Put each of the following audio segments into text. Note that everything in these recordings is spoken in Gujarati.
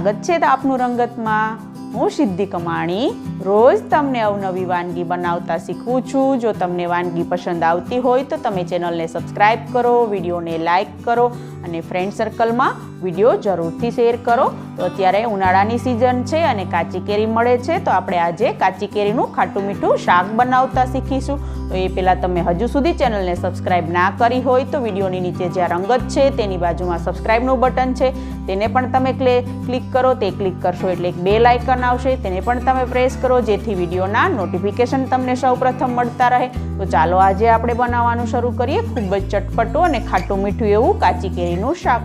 સ્વાગત છે આપનું રંગતમાં. હું સિદ્ધિ કમાણી. રોજ તમને અવનવી વાનગી બનાવતા શીખવું છું. જો તમને વાનગી પસંદ આવતી હોય તો તમે ચેનલને સબસ્ક્રાઈબ કરો, વિડીયોને લાઇક કરો અને ફ્રેન્ડ સર્કલમાં વીડિયો જરૂરથી શેર કરો. તો અત્યારે ઉનાળાની સિઝન છે અને કાચી કેરી મળે છે. તો આપણે આજે કાચી કેરીનું ખાટું મીઠું શાક બનાવતા શીખીશું. તો એ પહેલાં તમે હજુ સુધી ચેનલને સબસ્ક્રાઈબ ના કરી હોય તો વિડીયોની નીચે જ્યાં રંગત છે તેની બાજુમાં સબસ્ક્રાઈબનું બટન છે. તેને પણ તમે ક્લે ક્લિક કરો. તે ક્લિક કરશો એટલે એક બે લાઇકન આવશે. તેને પણ તમે પ્રેસ કરો જેથી વિડીયોના નોટિફિકેશન તમને સૌપ્રથમ મળતા રહે. તો ચાલો આજે આપણે બનાવવાનું શરૂ કરીએ. ખૂબ જ ચટપટું અને ખાટું મીઠું એવું કાચી કેરીનું શાક.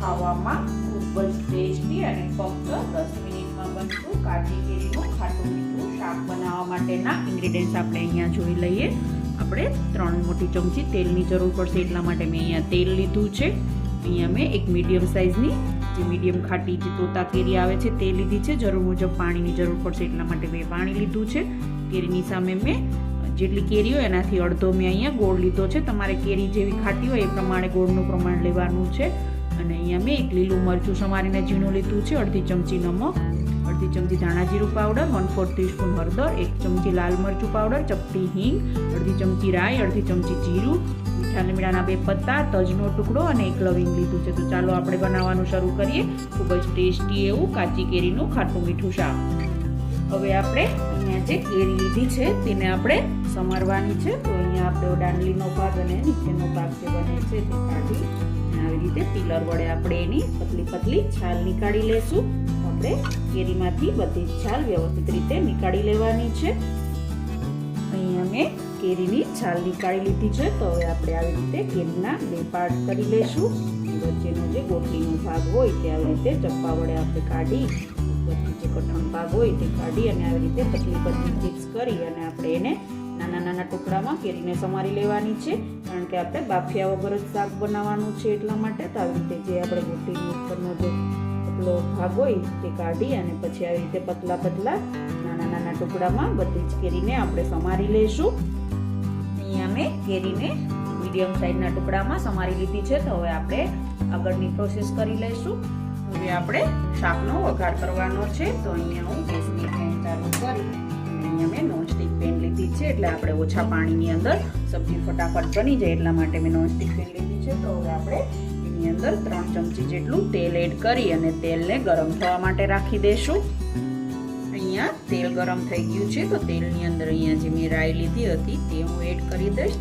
ખાવામાં ખૂબ જ ટેસ્ટી અને ફક્ત દસ મિનિટમાં બનતું કાચી કેરીનું ખાટું મીઠું શાક બનાવવા માટેના ઇન્ગ્રીડિયન્ટ્સ આપણે અહીંયા જોઈ લઈએ. આપણે ત્રણ મોટી ચમચી તેલની જરૂર પડશે, એટલા માટે મેં અહીંયા તેલ લીધું છે. અહીંયા મેં એક મીડિયમ સાઇઝની, જે મીડિયમ ખાટી જે તોતા કેરી આવે છે તે લીધી છે. જરૂર મુજબ પાણીની જરૂર પડશે, એટલા માટે મેં પાણી લીધું છે. કેરીની સામે મેં જેટલી કેરી હોય એનાથી અડધો મેં અહીંયા ગોળ લીધો છે. તમારે કેરી જેવી ખાટી હોય એ પ્રમાણે ગોળનું પ્રમાણ લેવાનું છે. અને અહીંયા મેં એક લીલું મરચું સમારીને ઝીણું લીધું છે. અડધી ચમચી નમક, અડધી ચમચી ધાણા જીરું પાવડર વન ફોર ટીસ્પૂન હળદર, એક ચમચી લાલ મરચું પાવડર, ચપટી હિંગ, અડધી ચમચી રાઈ, અડધી ચમચી જીરું, મીઠા લીમડાના બે પત્તા, તજનો ટુકડો અને એક લવિંગ લીધું છે. તો ચાલો આપણે બનાવવાનું શરૂ કરીએ. ખૂબ જ ટેસ્ટી એવું કાચી કેરીનું ખાટું મીઠું શાક. હવે આપણે અહીંયા જે કેરી લીધી છે તેને આપણે સમારવાની છે. તો અહીંયા આપણે દાંડલીનો ભાગ અને નીચેનો ભાગ જે બને છે તે કાઢી આવી રીતે પીલર વડે આપણે એની પતલી પતલી છાલ નીકાળી લેશું. આપણે કેરીમાંથી બધી છાલ વ્યવસ્થિત રીતે નીકાળી લેવાની છે. અહીંયા મેં કેરીની છાલ નીકાળી લીધી છે. તો હવે આપણે આવી રીતે કેરીના બે પાર્ટ કરી લેશું. વચ્ચેનો જે ગોટલીનો ભાગ હોય તે આવી રીતે ચપ્પા વડે આપણે કાઢી બધી જે કઠણ ભાગ હોય તે કાઢી અને આવી રીતે પતલી પતલી ચિપ્સ કરી અને આપણે એને નાના નાના ટુકડામાં કેરીને સમારી લેવાની છે. કારણ કે આપણે બાફિયા વગર જ શાક બનાવવાનું છે એટલા માટે તો આવી રીતે જે આપણે રોટીની ઉપરનો જે પતલો ભાગ હોય તે કાઢી અને પછી આવી રીતે પતલા પતલા નાના નાના ટુકડામાં બધી જ કેરીને આપણે સમારી લઈશું અહીંયા મેં કેરીને મીડિયમ સાઈઝના ટુકડામાં સમારી લીધી છે. તો હવે આપણે આગળની પ્રોસેસ કરી લઈશું. હવે આપણે શાકનો વઘાર કરવાનો છે. તો અહીંયા હું ગેસની ફ્લેમ ચાલુ કરી અહીંયા મેં નોનસ્ટિક પેન લીધી છે. એટલે આપણે ઓછા પાણીની અંદર સબ્જી ફટાફટ બની જાય એટલા માટે મેં નોનસ્ટિક પેન લીધી છે. તો હવે આપણે એની અંદર ત્રણ ચમચી જેટલું તેલ એડ કરી અને તેલને ગરમ થવા માટે રાખી દઈશું અહીંયા તેલ ગરમ થઈ ગયું છે. તો તેલની અંદર અહીંયા જે મેં રાઈ લીધી હતી તે હું એડ કરી દઈશ.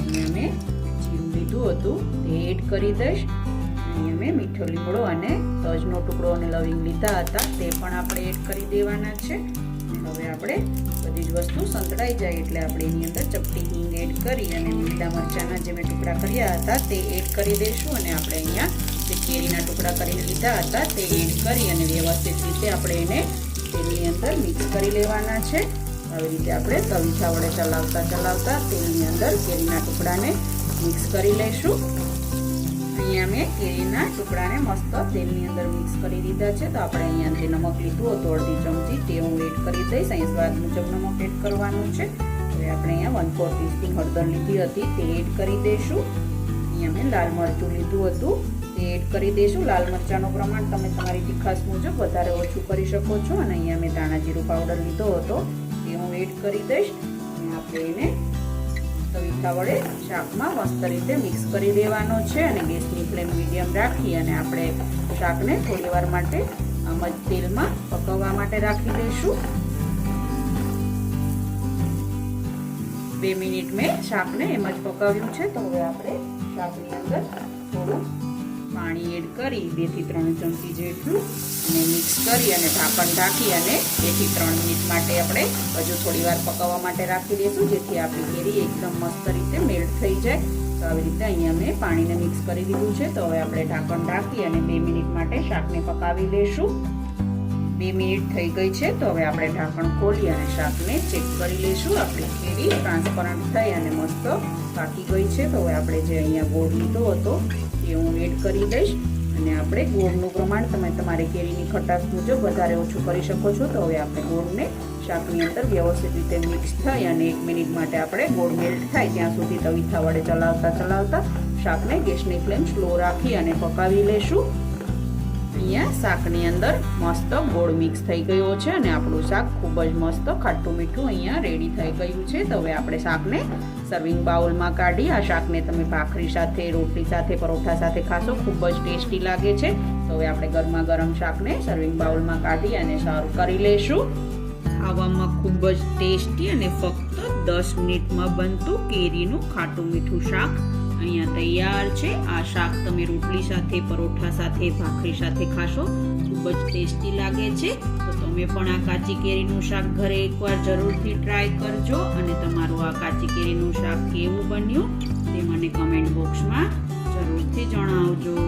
અહીંયા મેં જીરું લીધું હતું તે એડ કરી દઈશ. અહીંયા અમે, મીઠો લીમડો અને તજનો ટુકડો અને લવિંગ લીધા હતા. તે પણ આપણે એડ કરી દેવાના છે. હવે આપણે બધી જ વસ્તુ સંતળાઈ જાય એટલે આપણે એની અંદર ચપટી હિંગ એડ કરી અને લીલા મરચાંના જે મેં ટુકડા કર્યા હતા તે એડ કરી દઈશું. અને આપણે અહીંયા જે કેરીના ટુકડા કરીને લીધા હતા તે એડ કરી અને વ્યવસ્થિત રીતે આપણે એને તેલની અંદર મિક્સ કરી લેવાના છે. આવી રીતે આપણે તવીથા વડે ચલાવતા ચલાવતા તેલની અંદર કેરીના ટુકડાને મિક્સ કરી લઈશું. અહીંયા મેં કેરીના ટુકડાને મસ્ત તેલની અંદર મિક્સ કરી દીધા છે. તો આપણે અહીંયા જે નમક લીધું હતું, અડધી ચમચી, તે હું એડ કરી દઈશ. અહીં સ્વાદ મુજબ નમક એડ કરવાનું છે. હવે આપણે અહીંયા વન ફોર ટીસ્પૂન હળદર લીધી હતી, તે એડ કરી દઈશું. અહીંયા મેં લાલ મરચું લીધું હતું, તે એડ કરી દઈશું. લાલ મરચાંનું પ્રમાણ તમે તમારી તીખાસ મુજબ વધારે ઓછું કરી શકો છો. અને અહીંયા મેં ધાણા જીરું પાવડર લીધો હતો, તે હું એડ કરી દઈશ. અને આપણે એને તવીથા વડે શાકમાં મસ્ત રીતે મિક્સ કરી દેવાનો છે અને ગેસની ફ્લેમ મીડિયમ રાખી અને આપણે શાકને થોડી વાર માટે આમ જ તેલમાં પકવવા માટે રાખી દઈશું. બે મિનિટ મેં શાકને એમ જ પકાવ્યું છે. તો હવે આપણે શાકની કરી બેથી ત્રણ ચમચી જેટલું અને મિક્સ કરી અને ઢાંકણ ઢાંકી અને બેથી ત્રણ મિનિટ માટે આપણે હજુ થોડી વાર પકાવવા માટે રાખી દઈશું, જેથી આપણી કેરી એકદમ મસ્ત રીતે મેલ્ટ થઈ જાય. તો આવી રીતે અહીંયા મેં પાણીને મિક્સ કરી દીધું છે. તો હવે આપણે ઢાંકણ ઢાંકી અને બે મિનિટ માટે શાકને પકાવી લઈશું. બે મિનિટ થઈ ગઈ છે, તો હવે આપણે ઢાંકણ ખોલી અને શાકને ચેક કરી લઈશું. આપણી કેરી ટ્રાન્સપરન્ટ થઈ અને મસ્ત પાકી ગઈ છે. તો હવે આપણે જે અહીંયા ગોળ લીધો હતો, એ હું એડ કરી દઈશ. અને આપણે ગોળનું પ્રમાણ તમે તમારી કેરીની ખટાશ મુજબ વધારે ઓછું કરી શકો છો. તો હવે આપણે ગોળને શાકની અંદર વ્યવસ્થિત રીતે મિક્સ થઈ અને એક મિનિટ માટે આપણે ગોળ મેલ્ટ થાય ત્યાં સુધી તવીથા વડે ચલાવતા ચલાવતા શાકને ગેસની ફ્લેમ સ્લો રાખી અને પકાવી લેશું. અહીંયા શાકની અંદર મસ્ત ગોળ મિક્સ થઈ ગયો છે અને આપણું શાક ખૂબ જ મસ્ત ખાટું મીઠું અહીંયા રેડી થઈ ગયું છે. તો હવે આપણે શાકને સર્વિંગ બાઉલમાં કાઢી, આ શાકને તમે ભાખરી સાથે, રોટલી સાથે, પરોઠા સાથે ખાશો, ખૂબ જ ટેસ્ટી લાગે છે. તો હવે આપણે ગરમા ગરમ શાકને સર્વિંગ બાઉલમાં કાઢી અને સારું કરી લઈશું ખાવામાં ખૂબ જ ટેસ્ટી અને ફક્ત દસ મિનિટમાં બનતું કેરીનું ખાટું મીઠું શાક. અહીંયા તૈયાર છે. આ શાક તમે રોટલી સાથે, પરોઠા સાથે, ભાખરી સાથે ખાશો. ખૂબ જ ટેસ્ટી લાગે છે. તો તમે પણ આ કાચી કેરીનું શાક ઘરે એકવાર જરૂરથી ટ્રાય કરજો અને તમારું આ કાચી કેરીનું શાક કેવું બન્યું તે મને કમેન્ટ બોક્સમાં જરૂરથી જણાવજો.